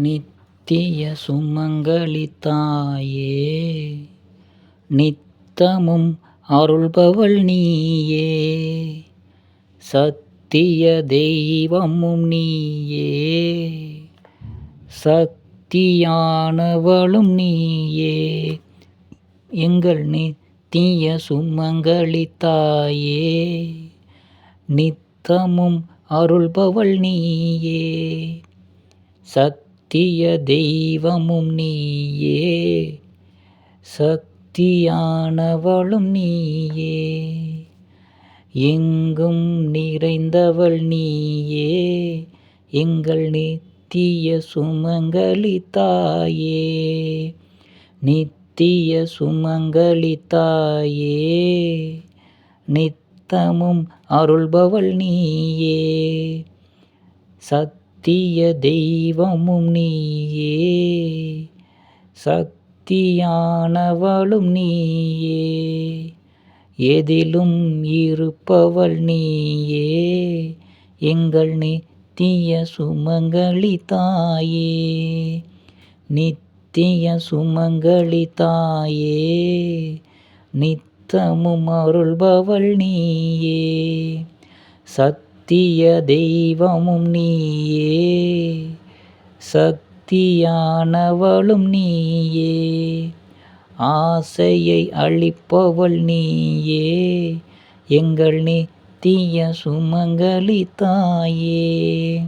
நித்திய சுமங்கலி தாயே நித்தமும் அருள்பவள் நீயே. சத்திய தெய்வமும் நீயே. சக்தியானவளும் நீயே. எங்கள் நித்திய சுமங்கலி தாயே நித்தமும் அருள்பவள் நீயே. சத் நித்திய தெய்வமும் நீயே. சக்தியானவளும் நீயே. எங்கும் நிறைந்தவள் நீயே. எங்கள் நித்திய சுமங்கலி தாயே. நித்திய சுமங்கலி தாயே. நித்தமும் அருள்பவள் நீயே. சத் சத்திய தெய்வமும் நீயே. சக்தியானவளும் நீயே. எதிலும் இருப்பவள் நீயே. எங்கள் நித்திய சுமங்கலி தாயே. நித்திய சுமங்கலி தாயே. நித்தமும் அருள்பவள் நீயே. சத் சத்திய தெய்வமும் நீயே. சக்தியானவளும் நீயே. ஆசையை அளிப்பவள் நீயே. எங்கள் நித்திய சுமங்கலி தாயே.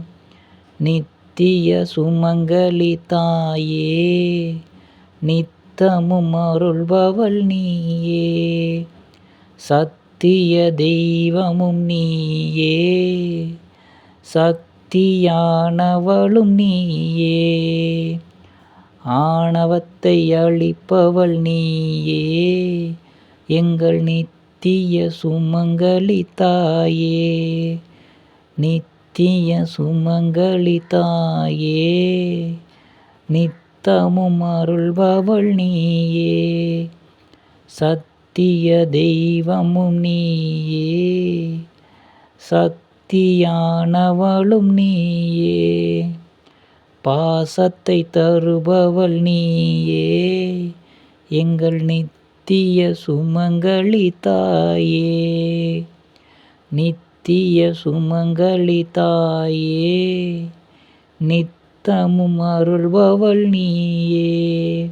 நித்திய சுமங்கலி தாயே. நித்தமும் அருள்பவள் நீயே. சத் சத்திய தெய்வமும் நீயே. சக்தியானவளும் நீயே. ஆணவத்தை அளிப்பவள் நீயே. எங்கள் நித்திய சுமங்கலி தாயே. நித்திய சுமங்கலி தாயே. நித்தமும் அருள்பவள் நீயே. சத் சத்திய தெய்வமும் நீயே. சக்தியானவளும் நீயே. பாசத்தை தருபவள் நீயே. எங்கள் நித்திய சுமங்கலி தாயே. நித்திய சுமங்கலி தாயே. நித்தமும் அருள்பவள் நீயே.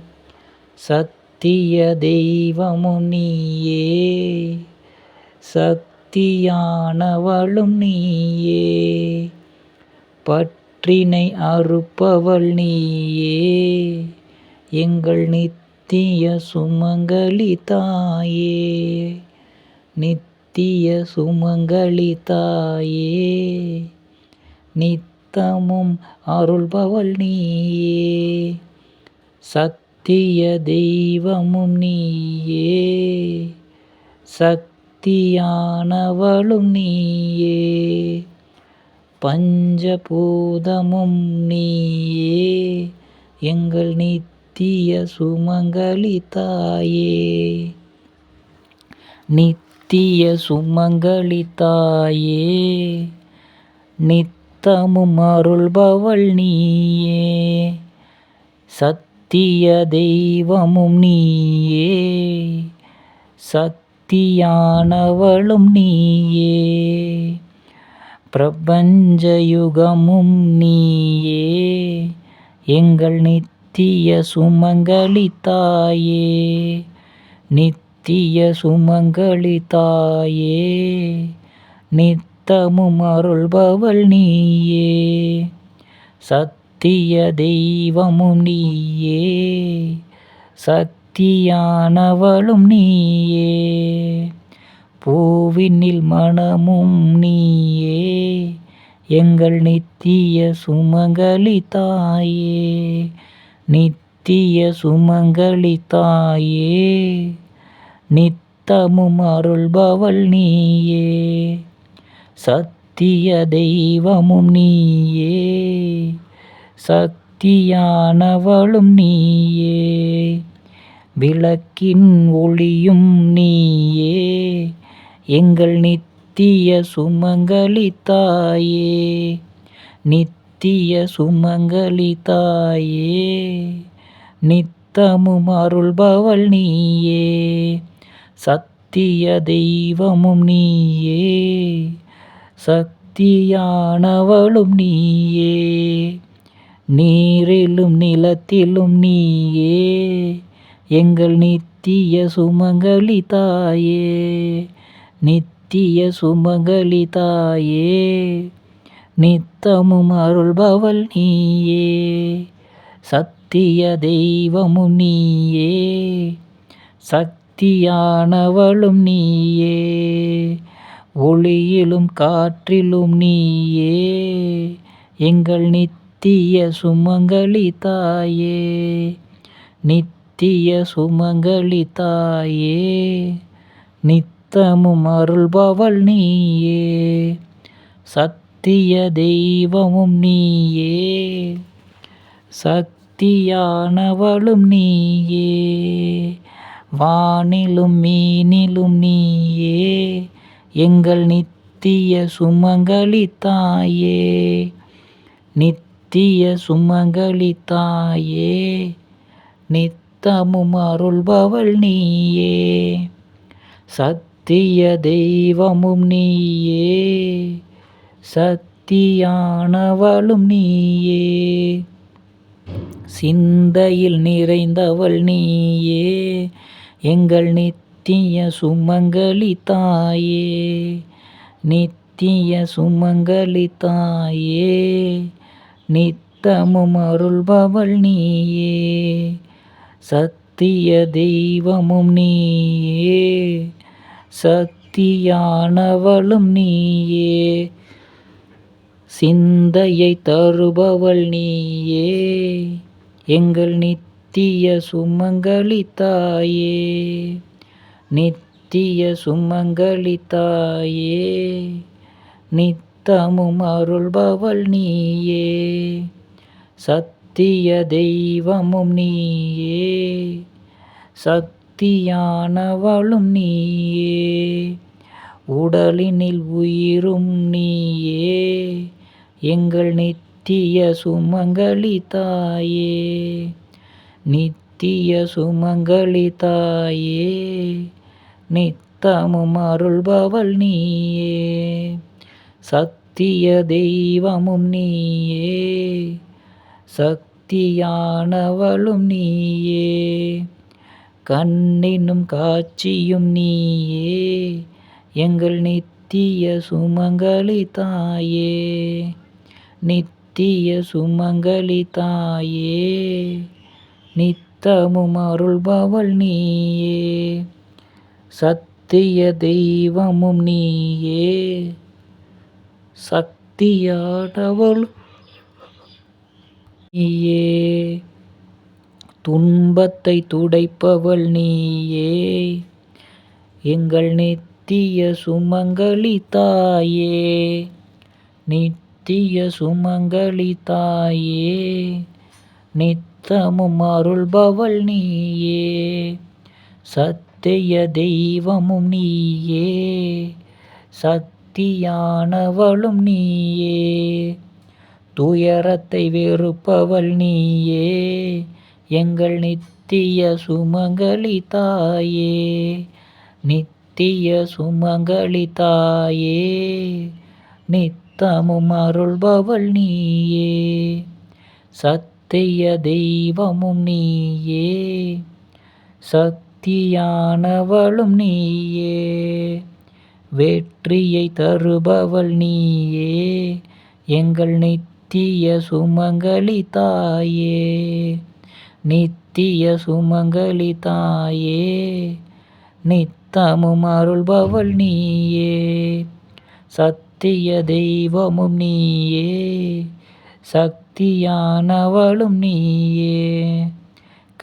சத் சத்திய தெய்வமும் நீயே. சக்தியானவளும் நீயே. பற்றினை அறுப்பவள் நீயே. எங்கள் நித்திய சுமங்கலி தாயே. நித்திய சுமங்கலி தாயே. நித்தமும் அருள்பவள் நீயே. சத் சத்திய தெய்வமும் நீயே. சக்தியானவளும் நீயே. பஞ்சபூதமும் நீயே. எங்கள் நித்திய சுமங்கலி தாயே. நித்திய சுமங்கலி தாயே. நித்தமும் அருள்பவள் நீயே. சத் சத்திய தெய்வமும் நீயே. சக்தியானவளும் நீயே. பிரபஞ்சயுகமும் நீயே. எங்கள் நித்திய சுமங்கலி தாயே. நித்திய சுமங்கலி தாயே. நித்தமும் அருள்பவள் நீயே. சத் சத்திய தெய்வமும் நீயே. சக்தியானவளும் நீயே. பூவினில் மனமும் நீயே. எங்கள் நித்திய சுமங்கலி தாயே. நித்திய சுமங்கலி தாயே. நித்தமும் அருள்பவள் நீயே. சத்திய தெய்வமும் நீயே. சக்தியானவளும் நீயே. விளக்கின் ஒளியும் நீயே. எங்கள் நித்திய சுமங்கலி தாயே. நித்திய நித்திய சுமங்கலி தாயே. நித்தமும் அருள்பவள் நீயே. சத்திய தெய்வமும் நீயே. சக்தியானவளும் நீயே. நீரிலும் நிலத்திலும் நீயே எங்கள் நித்திய சுமங்கலி தாயே நித்திய சுமங்கலி தாயே நித்தமும் அருள்பவள் நீயே சத்திய தெய்வமும் நீயே சக்தியானவளும் நீயே ஒளியிலும் காற்றிலும் நீயே எங்கள் நித்திய சுமங்கலி தாயே நித்திய சுமங்கலி தாயே நித்தமும் அருள்பவள் நீயே சத்திய தெய்வமும் நீயே சக்தியானவளும் நீயே வானிலும் மீனிலும் நீயே எங்கள் நித்திய சுமங்கலி தாயே நித் நித்திய சுமங்கலி தாயே நித்தமும் அருள்பவள் நீயே. சத்திய தெய்வமும் நீயே சக்தியானவளும் நீயே. சிந்தையில் நிறைந்தவள் நீயே எங்கள் நித்திய சுமங்கலி தாயே நித்திய சுமங்கலி தாயே நித்தமும் அருள்பவள் நீயே. சத்திய தெய்வமும் நீயே. சக்தியானவளும் நீயே. சிந்தையை தருபவள் நீயே. எங்கள் நித்திய சுமங்கலி தாயே. நித்திய சுமங்கலி தாயே. நித்தமும் அருள்பவள் நீயே. சத்திய தெய்வமும் நீயே. சக்தியானவளும் நீயே. உடலினில் உயிரும் நீயே. எங்கள் நித்திய சுமங்கலி தாயே. நித்திய சுமங்கலி தாயே. நித்தமும் அருள்பவள் நீயே. சத்திய தெய்வமும் நீயே. சக்தியானவளும் நீயே. கண்ணினும் காட்சியும் நீயே. எங்கள் நித்திய சுமங்கலி தாயே. நித்திய சுமங்கலி தாயே. நித்தமும் அருள்பவள் நீயே. சத்திய தெய்வமும் நீயே. சக்தியானவள் நீயே துன்பத்தை துடைப்பவள் நீயே. எங்கள் நித்திய சுமங்கலி தாயே. நித்திய சுமங்கலி தாயே. நித்தமும் அருள்பவள் நீயே. சத்திய தெய்வமும் நீயே. சக்தியானவளும் நீயே. துயரத்தை வெறுப்பவள் நீயே. எங்கள் நித்திய சுமங்கலி தாயே. நித்திய சுமங்கலி தாயே. நித்தமும் அருள்பவள் நீயே. சத்திய தெய்வமும் நீயே. சக்தியானவளும் நீயே. வெற்றியை தருபவள் நீயே எங்கள் நித்திய சுமங்கலி தாயே. நித்திய சுமங்கலி தாயே நித்தமும் அருள்பவள் நீயே. சத்திய தெய்வமும் நீயே சக்தியானவளும் நீயே.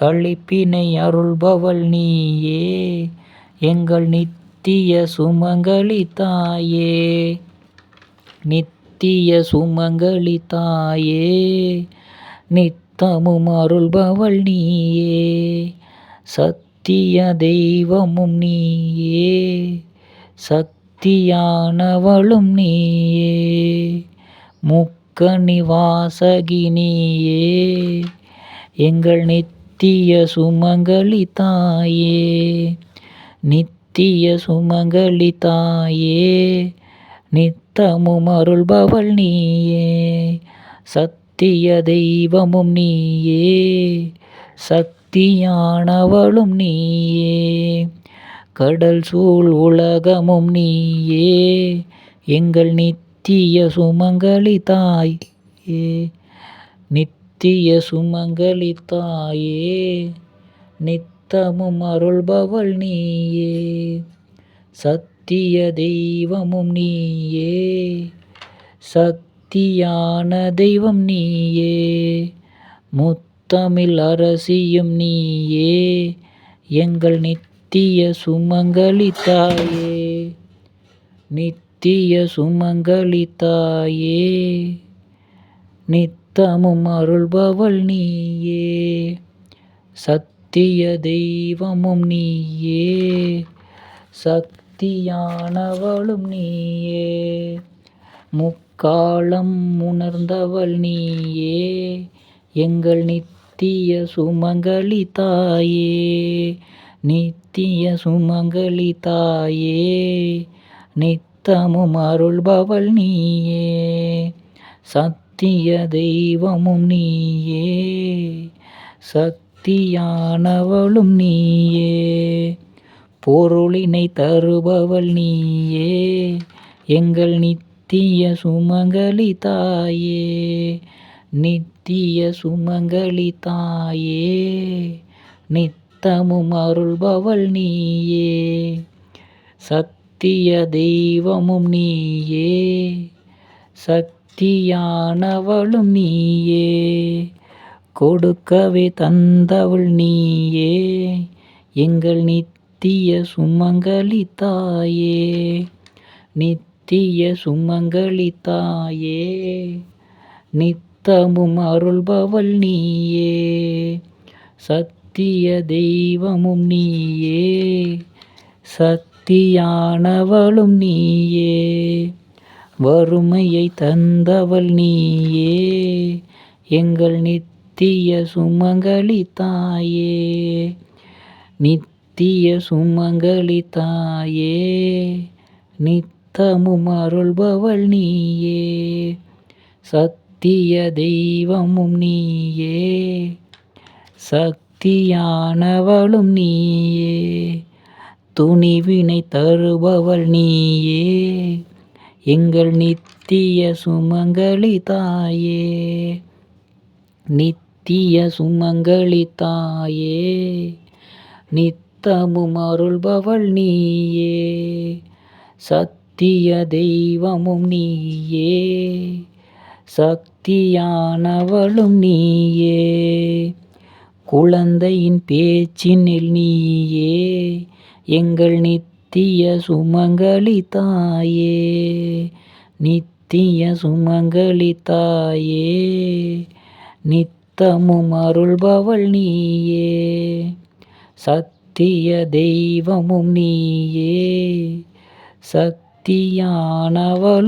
கழிப்பினை அருள்பவள் நீயே எங்கள் நித்திய சுமங்கலி தாயே. நித்திய சுமங்கலி தாயே. நித்தமும் அருள்பவள் நீயே. சத்திய தெய்வமும் நீயே. சக்தியானவளும் நீயே. முக்க நிவாசகினியே எங்கள் நித்திய சுமங்கலி தாயே. நித் நித்திய சுமங்கலி தாயே நித்தமும் அருள்பவள் நீயே. சத்திய தெய்வமும் நீயே. சக்தியானவளும் நீயே. கடல் சூழ் உலகமும் நீயே. எங்கள் நித்திய சுமங்கலி தாயே நித்திய சுமங்கலி தாயே நித் நித்தமும் அருள்பவள் நீயே. சத்திய தெய்வமும் நீயே. சக்தியான தெய்வம் நீயே. முத்தமிழ் அரசியும் நீயே. எங்கள் நித்திய சுமங்கலி தாயே. நித்திய சுமங்கலி தாயே. நித்தமும் அருள்பவள் நீயே. சத் சத்திய தெய்வமும் நீயே. சக்தியானவளும் நீயே. முக்காலம் உணர்ந்தவள் நீயே. எங்கள் நித்திய சுமங்கலி தாயே. நித்திய சுமங்கலி தாயே. நித்தமும் அருள்பவள் நீயே. சத்திய தெய்வமும் நீயே. சக்தியானவளும் நீயே. பொருளினை தருபவள் நீயே. எங்கள் நித்திய சுமங்கலி தாயே. நித்திய சுமங்கலி தாயே. நித்தமும் அருள்பவள் நீயே. சத்திய தெய்வமும் நீயே. சக்தியானவளும் நீயே. கொடுக்கவே தந்தவள் நீயே எங்கள் நித்திய சுமங்கலி தாயே நித்திய சுமங்கலி தாயே நித்தமும் அருள்பவள் நீயே. சத்திய தெய்வமும் நீயே சக்தியானவளும் நீயே. வறுமையை தந்தவள் நீயே எங்கள் நித்திய சுமங்கலி தாயே நித்திய சுமங்கலி தாயே நித்தமும் அருள்பவள் நீயே சத்திய தெய்வமும் நீயே சக்தியானவளும் நீயே துணிவினை தருபவள் நீயே எங்கள் நித்திய சுமங்கலி தாயே நித் நித்திய சுமங்கலி தாயே. நித்தமும் அருள்பவள் நீயே. சத்திய தெய்வமும் நீயே. சக்தியானவளும் நீயே. குழந்தையின் பேச்சினில் நீயே. எங்கள் நித்திய சுமங்கலி தாயே. நித்திய சுமங்கலி தாயே. நித் சத்தமும் அருள்பவள் நீயே. சத்திய தெய்வமும் நீயே. சக்தியானவளும்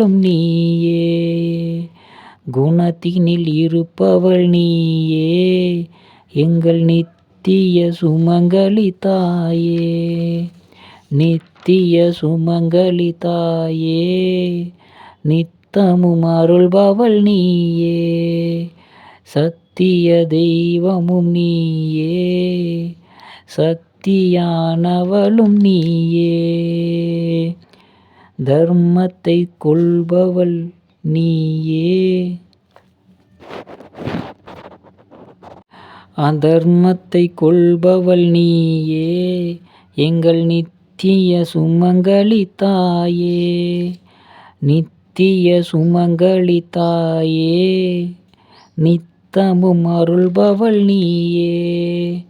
நீயே. குணத்தினில் இருப்பவள் நீயே. எங்கள் நித்திய சுமங்கலி தாயே. நித்திய சுமங்கலி தாயே. நித்தமும் அருள்பவள் நீயே. சத் சத்திய தெய்வமும் நீயே. சக்தியானவளும் நீயே. தர்மத்தை கொள்பவள் நீயே. அதர்மத்தை கொள்பவள் நீயே. எங்கள் நித்திய சுமங்கலி தாயே. நித்திய சுமங்கலி தாயே. சத்தமும் அருள்பவள் நீயே.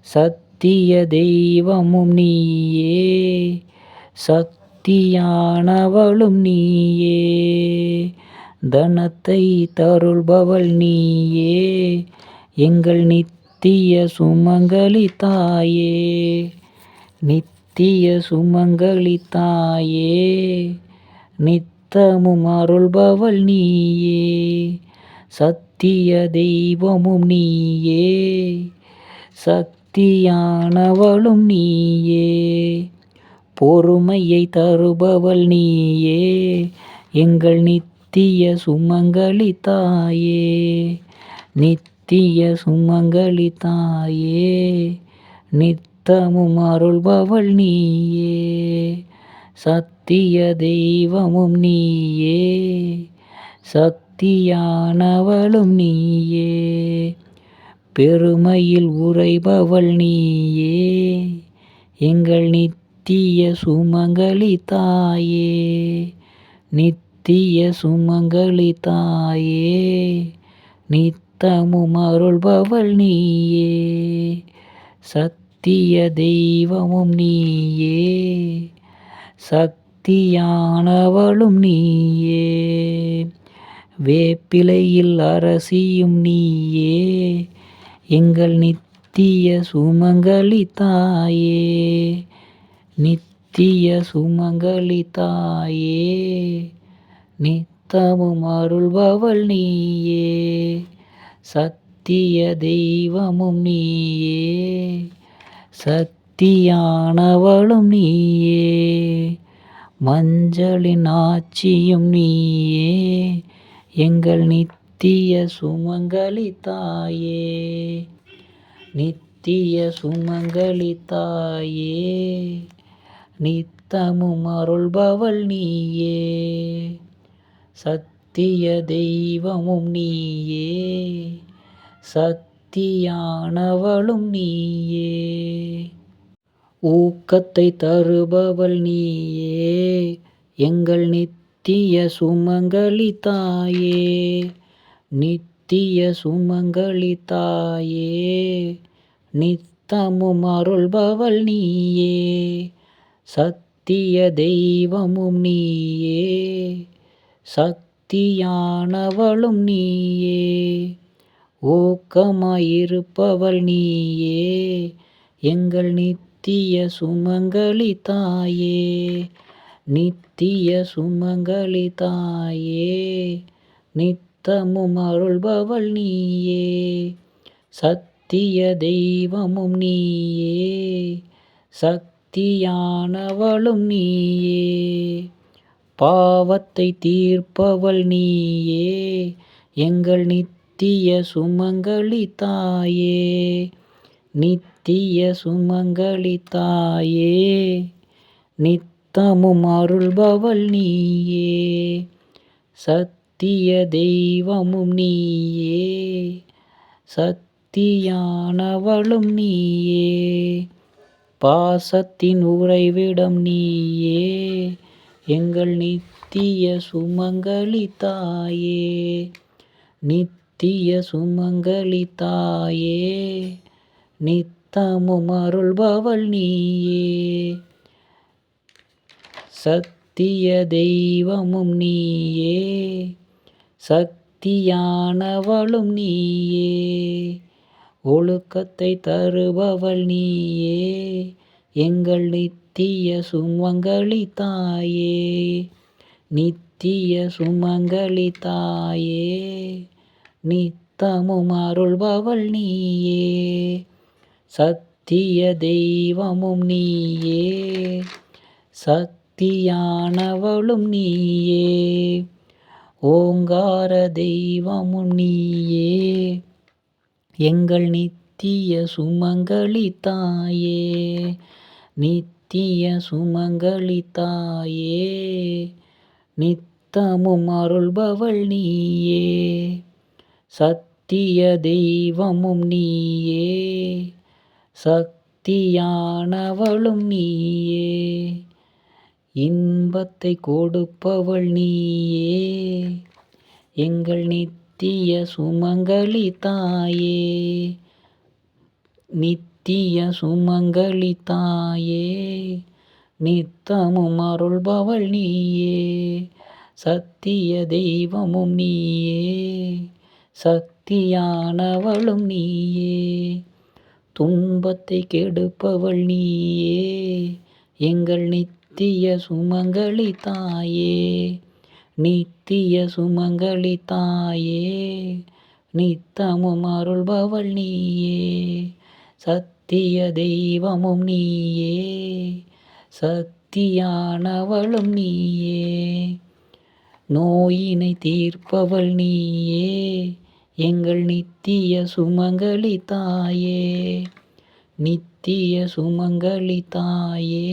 சத்திய தெய்வமும் நீயே. சக்தியானவளும் நீயே. தனத்தை தருள்பவள் நீயே. எங்கள் நித்திய சுமங்கலி தாயே. நித்திய சுமங்கலி தாயே. நித்தமும் அருள்பவள் நீயே. சத் சத்திய தெய்வமும் நீயே. சக்தியானவளும் நீயே. பொறுமையை தருபவள் நீயே. எங்கள் நித்திய சுமங்கலி தாயே. நித்திய சுமங்கலி தாயே. நித்தமும் அருள்பவள் நீயே. சத்திய தெய்வமும் நீயே. சக்தியானவளும் நீயே. பெருமையில் உறைபவள் நீயே. எங்கள் நித்திய சுமங்கலி தாயே. நித்திய சுமங்கலி தாயே. நித்தமும் அருள்பவள் நீயே. சத்திய தெய்வமும் நீயே. சக்தியானவளும் நீயே. வேப்பிலையில் அரசியும் நீயே எங்கள் நித்திய சுமங்கலி தாயே நித்திய சுமங்கலி தாயே நித்தமும் அருள்பவள் நீயே சத்திய தெய்வமும் நீயே சக்தியானவளும் நீயே மஞ்சளின் ஆட்சியும் நீயே எங்கள் நித்திய சுமங்கலி தாயே. நித்திய சுமங்கலி தாயே. நித்தமும் அருள்பவள் நீயே. சத்திய தெய்வமும் நீயே. சக்தியானவளும் நீயே. ஊக்கத்தை தருபவள் நீயே. எங்கள் நித் நித்திய சுமங்கலி தாயே நித்திய சுமங்கலி தாயே நித்தமும் அருள்பவள் நீயே சத்திய தெய்வமும் நீயே சக்தியானவளும் நீயே ஊக்கமாயிருப்பவள் நீயே எங்கள் நித்திய சுமங்கலி தாயே. நித்திய சுமங்கலி தாயே நித்தமும் அருள்பவள் நீயே சத்திய தெய்வமும் நீயே சக்தியானவளும் நீயே பாவத்தை தீர்ப்பவள் நீயே எங்கள் நித்திய சுமங்கலி தாயே நித்திய சுமங்கலி தாயே நித் சத்தமும் அருள்பவள் நீயே. சத்திய தெய்வமும் நீயே. சத்தியானவளும் நீயே. பாசத்தின் உறைவிடம் நீயே. எங்கள் நித்திய சுமங்கலி தாயே. நித்திய சுமங்கலி தாயே. நித்தமும் அருள்பவள் நீயே. சத்திய தெய்வமும் நீயே. சக்தியானவளும் நீயே. ஒழுக்கத்தை தருபவள் நீயே. எங்கள் நித்திய சுமங்கலி தாயே. நித்திய சுமங்கலி தாயே. நித்தமும் அருள்பவள் நீயே. சத்திய தெய்வமும் நீயே. சத் சக்தியானவளும் நீயே. ஓங்கார தெய்வமும் நீயே. எங்கள் நித்திய சுமங்கலி தாயே. நித்திய சுமங்கலி தாயே. நித்தமும் அருள்பவள் நீயே. சத்திய தெய்வமும் நீயே. சக்தியானவளும் நீயே. இன்பத்தை கொடுப்பவள் நீயே. எங்கள் நித்திய சுமங்கலி தாயே. நித்திய சுமங்கலி தாயே. நித்தமும் அருள்பவள் நீயே. சத்திய தெய்வமும் நீயே. சக்தியானவளும் நீயே. துன்பத்தை கெடுப்பவள் நீயே. எங்கள் நித்திய சுமங்கலி தாயே நித்திய சுமங்கலி தாயே நித்தமும் அருள்பவள் நீயே சத்திய தெய்வமும் நீயே சக்தியானவளும் நீயே நோயினை தீர்ப்பவள் நீயே எங்கள் நித்திய சுமங்கலி தாயே நித்திய சுமங்கலி தாயே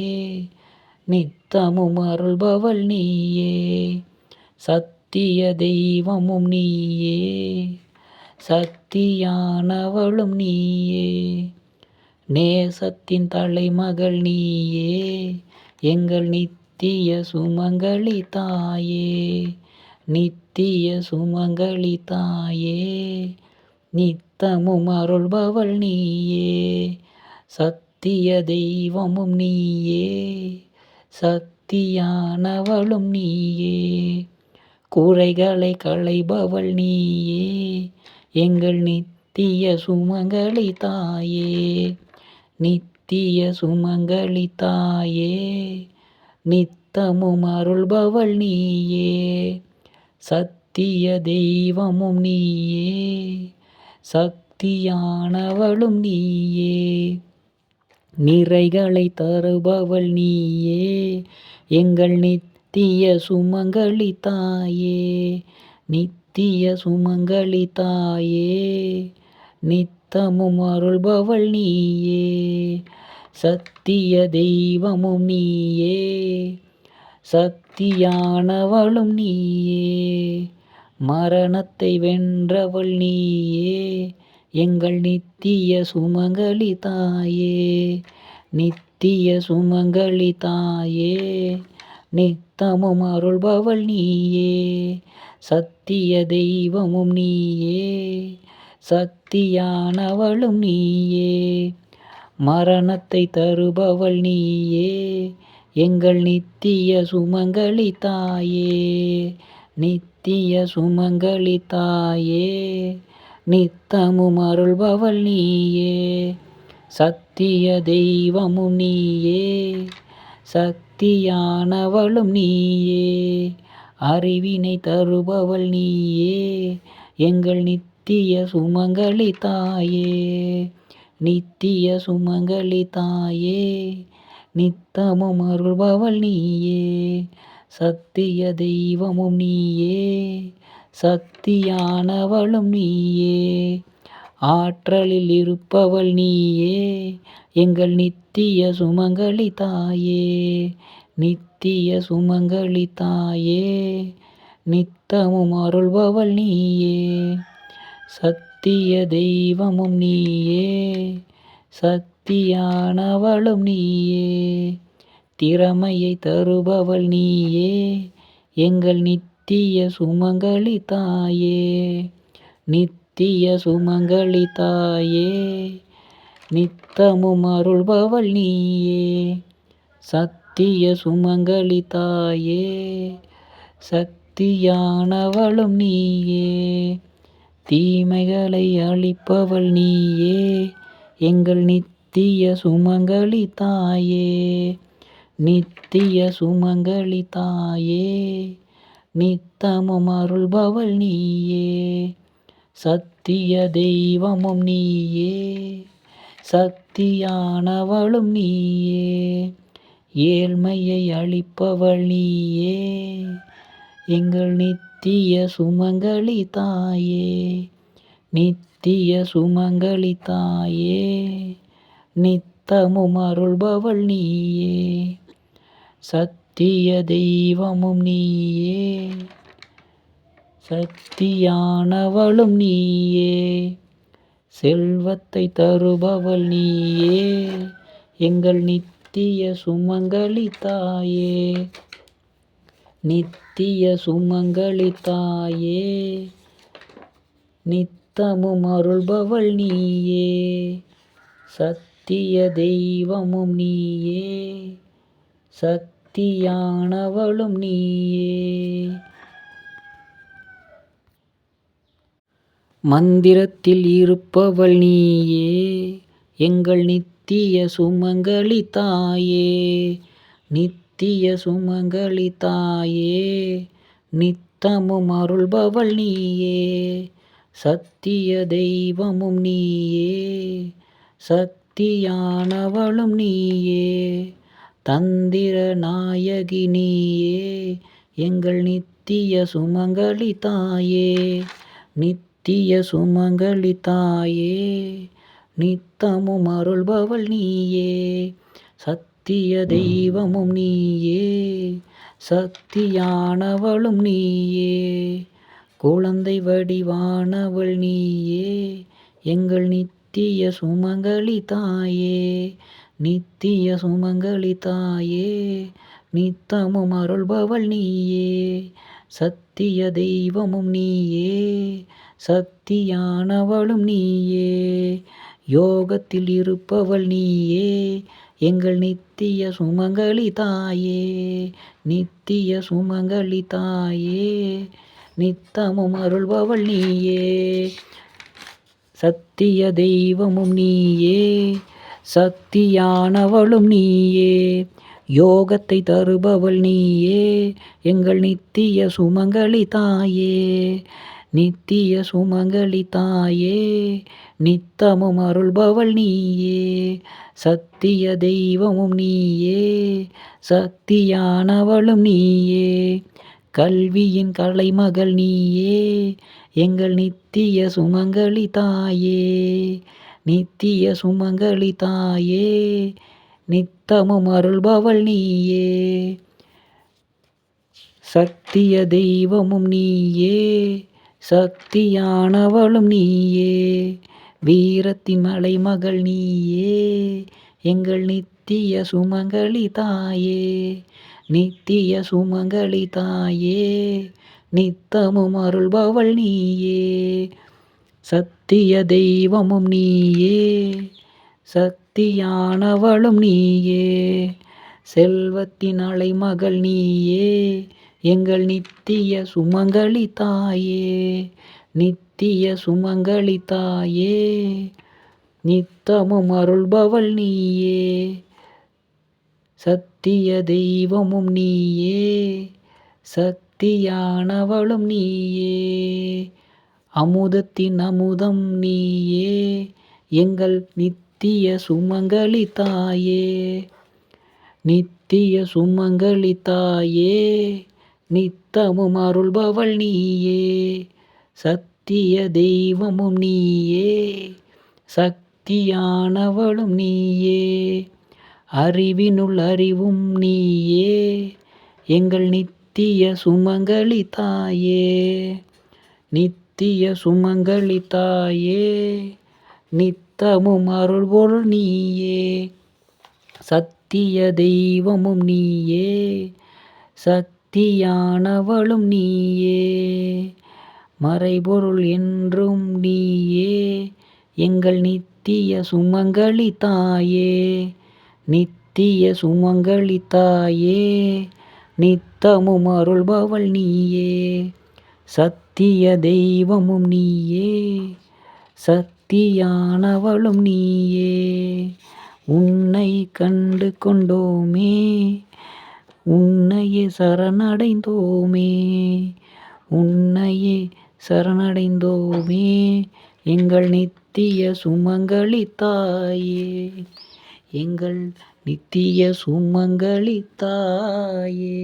நித்தமும் அருள்பவள் நீயே. சத்திய தெய்வமும் நீயே. சக்தியானவளும் நீயே. நேசத்தின் தலைமகள் நீயே. எங்கள் நித்திய சுமங்கலி தாயே. நித்திய சுமங்கலி தாயே. நித்தமும் அருள்பவள் நீயே. சத்திய தெய்வமும் நீயே. சக்தியானவளும் நீயே. குறைகளை களைபவள் நீயே. எங்கள் நித்திய சுமங்கலி தாயே. நித்திய சுமங்கலி தாயே. நித்தமும் அருள்பவள் நீயே. சத்திய தெய்வமும் நீயே. சக்தியானவளும் நீயே. நிறைகளை தருபவள் நீயே எங்கள் நித்திய சுமங்கலி தாயே நித்திய சுமங்கலி தாயே நித்தமும் அருள்பவள் நீயே சத்திய தெய்வமும் நீயே சக்தியானவளும் நீயே மரணத்தை வென்றவள் நீயே எங்கள் நித்திய சுமங்கலி தாயே நித்திய சுமங்கலி தாயே நித்தமும் அருள்பவள் நீயே சத்திய தெய்வமும் நீயே சக்தியானவளும் நீயே மரணத்தை தருபவள் நீயே எங்கள் நித்திய சுமங்கலி தாயே நித்திய சுமங்கலி தாயே. நித்தமும் அருள்பவள் நீயே. சத்திய தெய்வமும் நீயே. சக்தியானவளும் நீயே. அறிவினை தருபவள் நீயே. எங்கள் நித்திய சுமங்கலி தாயே. நித்திய சுமங்கலி தாயே. நித்தமும் அருள்பவள் நீயே. சத்திய தெய்வமும் நீயே. சக்தியானவளும் நீயே. ஆற்றலில் இருப்பவள் நீயே. எங்கள் நித்திய சுமங்கலி தாயே. நித்திய சுமங்கலி தாயே. நித்தமும் அருள்பவள் நீயே. சத்திய தெய்வமும் நீயே. சக்தியானவளும் நீயே. திறமையை தருபவள் நீயே. எங்கள் நித் நித்திய சுமங்கலி தாயே நித்திய சுமங்கலி தாயே நித்தமும் அருள்பவள் நீயே சத்திய சுமங்கலி தாயே சக்தியானவளும் நீயே தீமைகளை அழிப்பவள் நீயே எங்கள் நித்திய சுமங்கலி தாயே நித்திய சுமங்கலி தாயே. நித்தமும் அருள்பவள் நீயே. சத்திய தெய்வமும் நீயே. சக்தியானவளும் நீயே. ஏழ்மையை அளிப்பவள் நீயே. எங்கள் நித்திய சுமங்கலி தாயே. நித்திய சுமங்கலி தாயே. நித்தமும் அருள்பவள் நீயே. சத் சத்திய தெய்வமும் நீயே. சக்தியானவளும் நீயே. செல்வத்தை தருபவள் நீயே. எங்கள் நித்திய சுமங்கலி தாயே. நித்திய சுமங்கலி தாயே. நித்தமும் அருள்பவள் நீயே. சத்திய தெய்வமும் நீயே. சத் சக்தியானவளும் நீயே. மந்திரத்தில் இருப்பவள் நீயே. எங்கள் நித்திய சுமங்கலி தாயே. நித்திய சுமங்கலி தாயே. நித்தமும் அருள்பவள் நீயே. சத்திய தெய்வமும் நீயே. சக்தியானவளும் நீயே. தந்திர நாயகி நீயே எங்கள் நித்திய சுமங்கலி தாயே நித்திய சுமங்கலி தாயே நித்தமும் அருள்பவள் நீயே சத்திய தெய்வமும் நீயே சக்தியானவளும் நீயே குழந்தை வடிவானவள் நீயே எங்கள் நித்திய சுமங்கலி தாயே நித்திய சுமங்கலி தாயே நித்தமும் அருள்பவள் நீயே சத்திய தெய்வமும் நீயே சக்தியானவளும் நீயே யோகத்தில் இருப்பவள் நீயே எங்கள் நித்திய சுமங்கலி தாயே நித்திய சுமங்கலி தாயே நித்தமும் அருள்பவள் நீயே சத்திய தெய்வமும் நீயே சக்தியானவளும் நீயே யோகத்தை தருபவள் நீயே எங்கள் நித்திய சுமங்கலி தாயே நித்திய சுமங்கலி தாயே நித்தமும் அருள்பவள் நீயே சத்திய தெய்வமும் நீயே சக்தியானவளும் நீயே கல்வியின் கலைமகள் நீயே எங்கள் நித்திய சுமங்கலி தாயே. நித்திய சுமங்கலி தாயே நித்தமும் அருள்பவள் நீயே. சத்திய தெய்வமும் நீயே சக்தியானவளும் நீயே. வீரத்தின் மலைமகள் நீயே எங்கள் நித்திய சுமங்கலி தாயே. நித்திய சுமங்கலி தாயே நித்தமும் அருள்பவள் நீயே. சத்திய தெய்வமும் நீயே சக்தியானவளும் நீயே செல்வத்தின் அலைமகள் நீயே எங்கள் நித்திய சுமங்கலி தாயே நித்திய சுமங்கலி தாயே நித்தமும் அருள்பவள் நீயே சத்திய தெய்வமும் நீயே சக்தியானவளும் நீயே. அமுதத்தின் அமுதம் நீயே எங்கள் நித்திய சுமங்கலி தாயே. நித்திய சுமங்கலி தாயே நித்தமும் அருள்பவள் நீயே. சத்திய தெய்வமும் நீயே சக்தியானவளும் நீயே. அறிவினுள் அறிவும் நீயே எங்கள் நித்திய சுமங்கலி தாயே. நித்திய சுமங்கலி தாயே நித்தமும் அருள்பொருள் நீயே. சத்திய தெய்வமும் நீயே சக்தியானவளும் நீயே. மறைபொருள் என்றும் நீயே எங்கள் நித்திய சுமங்கலி தாயே நித்திய சுமங்கலி தாயே நித்தமும் அருள்பவள் நீயே. சத்திய தெய்வமும் நீயே சக்தியானவளும் நீயே. உன்னை கண்டு கொண்டோமே உன்னையே சரணடைந்தோமே உன்னையே சரணடைந்தோமே எங்கள் நித்திய சுமங்கலி தாயே எங்கள் நித்திய சுமங்கலி தாயே.